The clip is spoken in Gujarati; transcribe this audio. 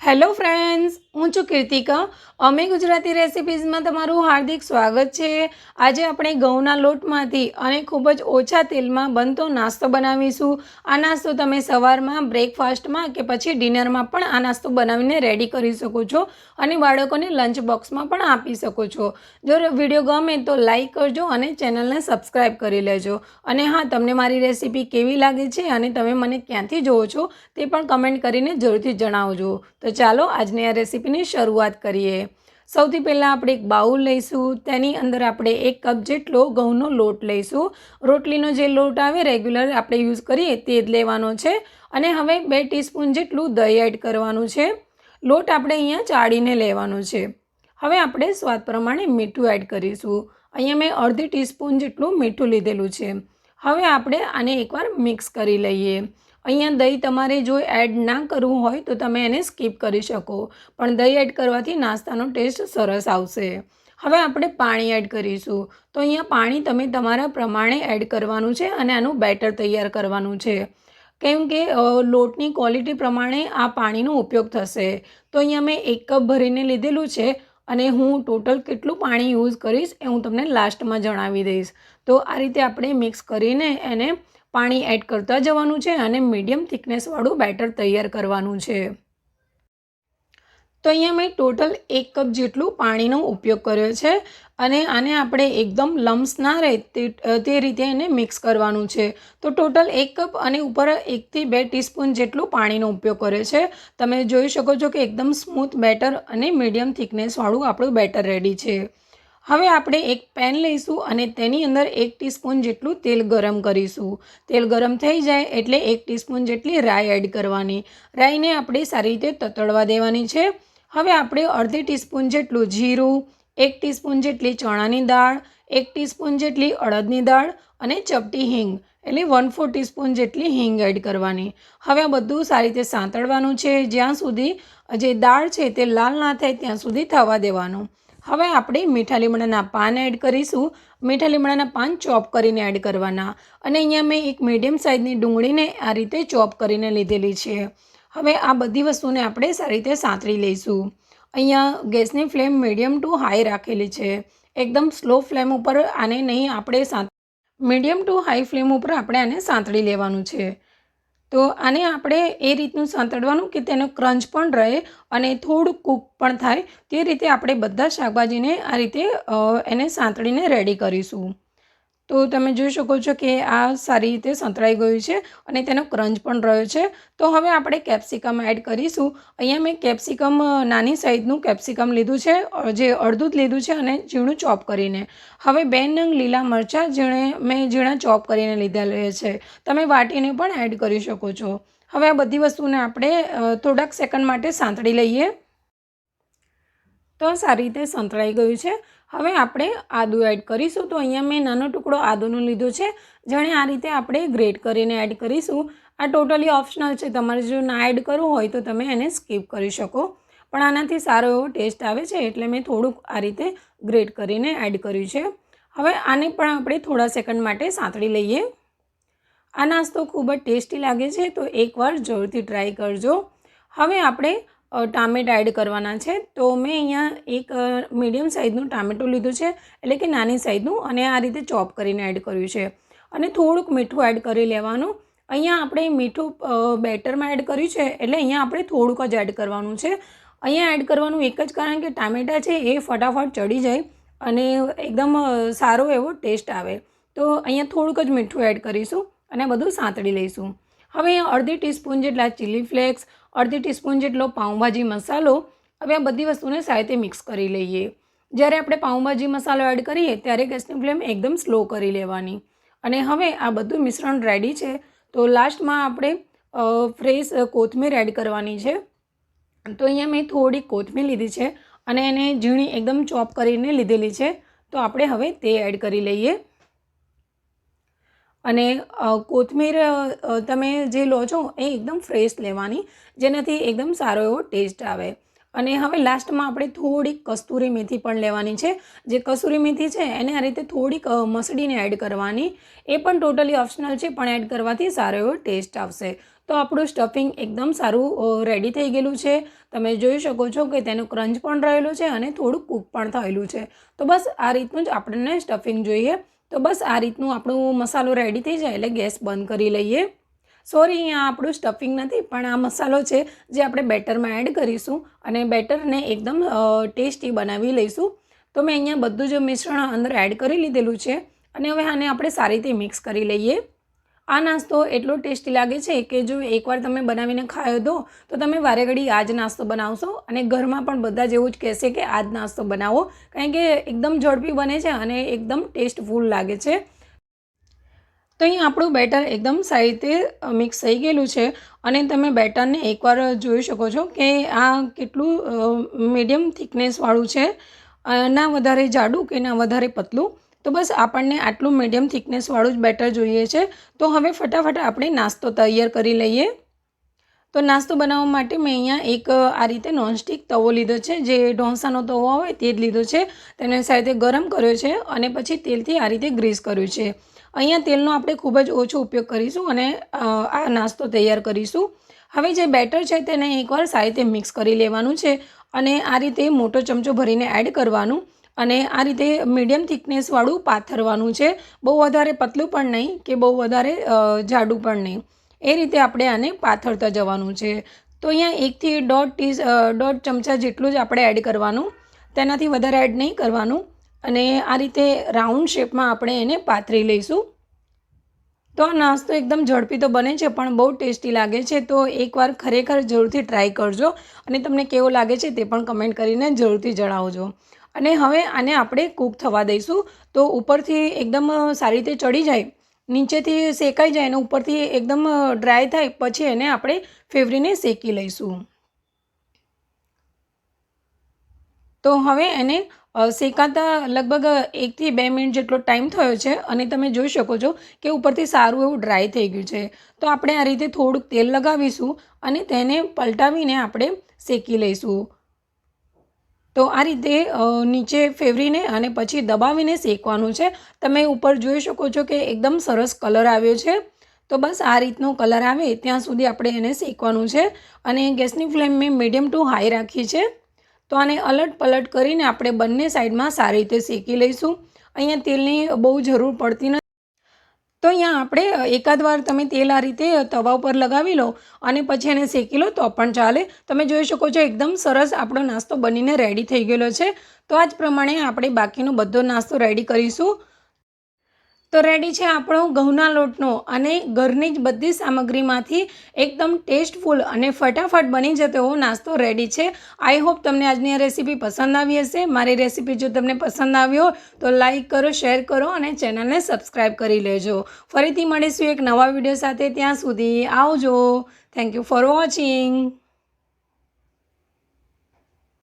હેલો ફ્રેન્ડ્સ, હું છું કીર્તિકા. અમે ગુજરાતી રેસિપીઝમાં તમારું હાર્દિક સ્વાગત છે. આજે આપણે ઘઉંના લોટમાંથી અને ખૂબ જ ઓછા તેલમાં બનતો નાસ્તો બનાવીશું. આ નાસ્તો તમે સવારમાં બ્રેકફાસ્ટમાં કે પછી ડિનરમાં પણ આ નાસ્તો બનાવીને રેડી કરી શકો છો અને બાળકોને લંચ બોક્સમાં પણ આપી શકો છો. જો વીડિયો ગમે તો લાઈક કરજો અને ચેનલને સબસ્ક્રાઈબ કરી લેજો. અને હા, તમને મારી રેસિપી કેવી લાગે છે અને તમે મને ક્યાંથી જોવો છો તે પણ કમેન્ટ કરીને જરૂરથી જણાવજો. તો ચાલો આજની આ રેસીપીની શરૂઆત કરીએ. સૌથી પહેલાં આપણે એક બાઉલ લઈશું, તેની અંદર આપણે એક કપ જેટલો ઘઉંનો લોટ લઈશું. રોટલીનો જે લોટ આવે રેગ્યુલર આપણે યુઝ કરીએ તે જ લેવાનો છે અને હવે બે ટીસ્પૂન જેટલું દહીં એડ કરવાનું છે. લોટ આપણે અહીંયા ચાળીને લેવાનો છે. હવે આપણે સ્વાદ પ્રમાણે મીઠું એડ કરીશું. અહીંયા મેં અડધી ટીસ્પૂન જેટલું મીઠું લીધેલું છે. હવે આપણે આને એકવાર મિક્સ કરી લઈએ. અહીંયા દહીં તમારે જો એડ ના કરવું હોય તો તમે એને સ્કીપ કરી શકો. પણ દહીં એડ કરવાથી નાસ્તાનો ટેસ્ટ સરસ આવશે. હવે આપણે પાણી એડ કરીશું. તો અહીંયા પાણી તમે તમારા પ્રમાણે એડ કરવાનું છે અને આનું બેટર તૈયાર કરવાનું છે. કેમ કે લોટની ક્વોલિટી પ્રમાણે આ પાણીનો ઉપયોગ થશે. તો અહીંયા મેં એક કપ ભરીને લીધેલું છે અને હું ટોટલ કેટલું પાણી યુઝ કરીશ એ હું તમને લાસ્ટમાં જણાવી દઈશ. તો આ રીતે આપણે મિક્સ કરીને એને પાણી એડ કરતા જવાનું છે અને મીડિયમ થિકનેસવાળું બેટર તૈયાર કરવાનું છે. તો અહીંયા મેં ટોટલ એક કપ જેટલું પાણીનો ઉપયોગ કર્યો છે અને આને આપણે એકદમ લમ્સ ના રહે તે રીતે એને મિક્સ કરવાનું છે. તો ટોટલ એક કપ અને ઉપર એકથી બે ટીસ્પૂન જેટલું પાણીનો ઉપયોગ કર્યો છે. તમે જોઈ શકો છો કે એકદમ સ્મૂથ બેટર અને મીડિયમ થિકનેસવાળું આપણું બેટર રેડી છે. હવે આપણે એક પેન લઈશું અને તેની અંદર એક ટીસ્પૂન જેટલું તેલ ગરમ કરીશું. તેલ ગરમ થઈ જાય એટલે એક ટીસ્પૂન જેટલી રાઈ એડ કરવાની. રાઈને આપણે સારી રીતે તતડવા દેવાની છે. હવે આપણે અડધી ટીસ્પૂન જેટલું જીરું, એક ટીસ્પૂન જેટલી ચણાની દાળ, એક ટીસ્પૂન જેટલી અડદની દાળ અને ચપટી હિંગ, એટલે વન ફોર ટીસ્પૂન જેટલી હિંગ એડ કરવાની. હવે આ બધું સારી રીતે સાંતળવાનું છે. જ્યાં સુધી જે દાળ છે તે લાલ ના થાય ત્યાં સુધી થવા દેવાનું. હવે આપણે મીઠા લીમડાના પાન એડ કરીશું. મીઠા લીમડાના પાન ચોપ કરીને એડ કરવાના. અને અહીંયા મેં એક મીડિયમ સાઇઝની ડુંગળીને આ રીતે ચોપ કરીને લીધેલી છે. હવે આ બધી વસ્તુને આપણે સારી રીતે સાંતળી લઈશું. અહીંયા ગેસની ફ્લેમ મીડિયમ ટુ હાઈ રાખેલી છે. એકદમ સ્લો ફ્લેમ ઉપર આને નહીં આપણે સાંત મીડિયમ ટુ હાઈ ફ્લેમ ઉપર આપણે આને સાંતળી લેવાનું છે. તો આને આપણે એ રીતનું સાંતળવાનું કે તેનો ક્રંચ પણ રહે અને થોડું કૂક પણ થાય તે રીતે આપણે બધા શાકભાજીને આ રીતે એને સાંતળીને રેડી કરીશું. તો તમે જોઈ શકો છો કે આ સારી રીતે સંતળાઈ ગયું છે અને તેનો ક્રંચ પણ રહ્યો છે. તો હવે આપણે કેપ્સિકમ એડ કરીશું. અહીંયા મેં કેપ્સિકમ નાની સાઈઝનું કેપ્સિકમ લીધું છે જે અડધું જ લીધું છે અને ઝીણું ચોપ કરીને. હવે બે નંગ લીલા મરચાં ઝીણે મેં ઝીણા ચોપ કરીને લીધેલા છે. તમે વાટીને પણ એડ કરી શકો છો. હવે આ બધી વસ્તુને આપણે થોડાક સેકન્ડ માટે સાંતળી લઈએ. તો સારી રીતે સંતળાઈ ગયું છે. હવે આપણે આદું એડ કરીશું. તો અહીંયા મેં નાનો ટુકડો આદુનો લીધો છે. જેણે આ રીતે આપણે ગ્રેટ કરીને એડ કરીશું. આ ટોટલી ઓપ્શનલ છે. તમારે જો ના એડ કરવું હોય તો તમે એને સ્કીપ કરી શકો. પણ આનાથી સારો એવો ટેસ્ટ આવે છે. એટલે મેં થોડુંક આ રીતે ગ્રેટ કરીને એડ કર્યું છે. હવે આને પણ આપણે થોડા સેકન્ડ માટે સાંતળી લઈએ. આ નાસ્તો ખૂબ જ ટેસ્ટી લાગે છે. તો એકવાર જરૂરથી ટ્રાય કરજો. હવે આપણે ટામેટા એડ કરવાના છે. તો મેં અહીંયા એક મીડિયમ સાઇઝનું ટામેટું લીધું છે. એટલે કે નાની સાઇઝનું અને આ રીતે ચોપ કરીને એડ કર્યું છે. અને થોડુંક મીઠું એડ કરી લેવાનું. અહીંયા આપણે મીઠું બેટરમાં એડ કર્યું છે. એટલે અહીંયા આપણે થોડુંક જ એડ કરવાનું છે. અહીંયા એડ કરવાનું એક જ કારણ કે ટામેટા છે એ ફટાફટ ચડી જાય અને એકદમ સારો એવો ટેસ્ટ આવે. તો અહીંયા થોડુંક જ મીઠું એડ કરીશું અને બધું સાંતળી લઈશું. હવે અડધી ટીસ્પૂન જેટલા ચીલી ફ્લેક્સ અડધી ટીસ્પૂન જેટલો પાઉંભાજી મસાલો, હવે આ બધી વસ્તુને સાથે મિક્સ કરી લઈએ. જ્યારે આપણે પાઉંભાજી મસાલો એડ કરીએ, ત્યારે ગેસની ફ્લેમ એકદમ સ્લો કરી લેવાની. અને હવે આ બધું મિશ્રણ રેડી છે, તો લાસ્ટમાં આપણે ફ્રેશ કોથમીર એડ કરવાની છે. તો અહીંયા મેં થોડી કોથમીર લીધી છે અને એને ઝીણી એકદમ ચોપ કરીને લીધેલી છે. તો આપણે હવે તે એડ કરી લઈએ. અને કોથમીર તમે જે લો છો એ એકદમ ફ્રેશ લેવાની, જેનાથી એકદમ સારો એવો ટેસ્ટ આવે. અને હવે લાસ્ટમાં આપણે થોડીક કસ્તુરી મેથી પણ લેવાની છે. જે કસૂરી મેથી છે, એને આ રીતે થોડીક મસડીને એડ કરવાની. એ પણ ટોટલી ઓપ્શનલ છે, પણ એડ કરવાથી સારો એવો ટેસ્ટ આવશે. તો આપણું સ્ટફિંગ એકદમ સારું રેડી થઈ ગયેલું છે. તમે જોઈ શકો છો કે તેનો ક્રંચ પણ રહેલો છે અને થોડું કૂક પણ થયેલું છે. તો બસ આ રીતનું જ આપણને સ્ટફિંગ જોઈએ. તો બસ આ રીતનું આપણું મસાલો રેડી થઈ જાય એટલે ગેસ બંધ કરી લઈએ. સોરી અહીંયા આપણું સ્ટફિંગ નથી, પણ આ મસાલો છે જે આપણે બેટરમાં એડ કરીશું અને બેટરને એકદમ ટેસ્ટી બનાવી લઈશું. તો મેં અહીંયા બધું જ મિશ્રણ અંદર એડ કરી લીધેલું છે અને હવે આને આપણે સારી રીતે મિક્સ કરી લઈએ. આ નાસ્તો એટલો ટેસ્ટી લાગે છે કે જો એકવાર તમે બનાવીને ખાયો દો તો તમે વારે ઘડી આ જ નાસ્તો બનાવશો અને ઘરમાં પણ બધા જ એવું જ કહેશે કે આ જ નાસ્તો બનાવો. કારણ કે એકદમ ઝડપી બને છે અને એકદમ ટેસ્ટફુલ લાગે છે. તો અહીં આપણું બેટર એકદમ સારી રીતે મિક્સ થઈ ગયેલું છે અને તમે બેટરને એકવાર જોઈ શકો છો કે આ કેટલું મીડિયમ થિકનેસવાળું છે. ના વધારે જાડું કે ના વધારે પતલું. તો બસ આપણને આટલું મીડિયમ થિકનેસવાળું જ બેટર જોઈએ છે. તો હવે ફટાફટ આપણે નાસ્તો તૈયાર કરી લઈએ. તો નાસ્તો બનાવવા માટે મેં અહીંયા એક, આ રીતે નોનસ્ટિક તવો લીધો છે. જે ઢોંસાનો તવો હોય તે જ લીધો છે. તેને સાથે ગરમ કર્યો છે અને પછી તેલથી આ રીતે ગ્રીસ કર્યું છે. અહીંયા તેલનો આપણે ખૂબ જ ઓછો ઉપયોગ કરીશું અને આ નાસ્તો તૈયાર કરીશું. હવે જે બેટર છે તેને એકવાર સારી રીતે મિક્સ કરી લેવાનું છે અને આ રીતે મોટો ચમચો ભરીને એડ કરવાનું. અને આ રીતે મીડિયમ થિકનેસવાળું પાથરવાનું છે. બહુ વધારે પતલું પણ નહીં કે બહુ વધારે જાડું પણ નહીં. એ રીતે આપણે આને પાથરતા જવાનું છે. તો અહીંયા એકથી દોઢ ટી દોઢ ચમચા જેટલું જ આપણે એડ કરવાનું. તેનાથી વધારે એડ નહીં કરવાનું. અને આ રીતે રાઉન્ડ શેપમાં આપણે એને પાથરી લઈશું. તો આ નાસ્તો એકદમ ઝડપી તો બને છે, પણ બહુ ટેસ્ટી લાગે છે. તો એકવાર ખરેખર જરૂરથી ટ્રાય કરજો. અને તમને કેવો લાગે છે તે પણ કમેન્ટ કરીને જરૂરથી જણાવજો. અને હવે આને આપણે કૂક થવા દઈશું. તો ઉપરથી એકદમ સારી રીતે ચડી જાય, નીચેથી શેકાઈ જાય અને ઉપરથી એકદમ ડ્રાય થાય, પછી એને આપણે ફેવરીને શેકી લઈશું. તો હવે એને શેકાતા લગભગ એકથી બે મિનિટ જેટલો ટાઈમ થયો છે અને તમે જોઈ શકો છો કે ઉપરથી સારું એવું ડ્રાય થઈ ગયું છે. તો આપણે આ રીતે થોડુંક તેલ લગાવીશું અને તેને પલટાવીને આપણે શેકી લઈશું. તો આ રીતે નીચે ફેવરીને અને પછી દબાવીને શેકવાનું છે. તમે ઉપર જોઈ શકો છો કે એકદમ સરસ કલર આવ્યો છે. તો બસ આ રીતનો કલર આવે, ત્યાં સુધી આપણે એને શેકવાનું છે. અને ગેસની ફ્લેમ મેં મીડિયમ ટુ હાઈ રાખી છે. તો આને અલટ પલટ કરીને આપણે બંને સાઈડમાં સારી રીતે શેકી લઈશું. અહીંયા તેલની બહુ જરૂર પડતી નથી. તો અહીંયા આપણે એકાદ વાર તમે તેલ આ રીતે તવા ઉપર લગાવી લો અને પછી એને શેકી લો, તો પણ ચાલે. તમે જોઈ શકો છો એકદમ સરસ આપણો નાસ્તો બનીને રેડી થઈ ગયેલો છે. તો આ જ પ્રમાણે આપણે બાકીનો બધો નાસ્તો રેડી કરીશું. તો રેડી છે આપણો ઘઉંના લોટનો અને ઘરની જ બધી સામગ્રીમાંથી એકદમ ટેસ્ટફુલ અને ફટાફટ બની જતો એવો નાસ્તો રેડી છે. આઈ હોપ તમને આજની આ રેસીપી પસંદ આવી હશે. મારી રેસીપી જો તમને પસંદ આવ્યો તો લાઈક કરો શેર કરો અને ચેનલને સબસ્ક્રાઈબ કરી લેજો. ફરીથી મળીશું એક નવા વીડિયો સાથે. ત્યાં સુધી આવજો. Thank you for watching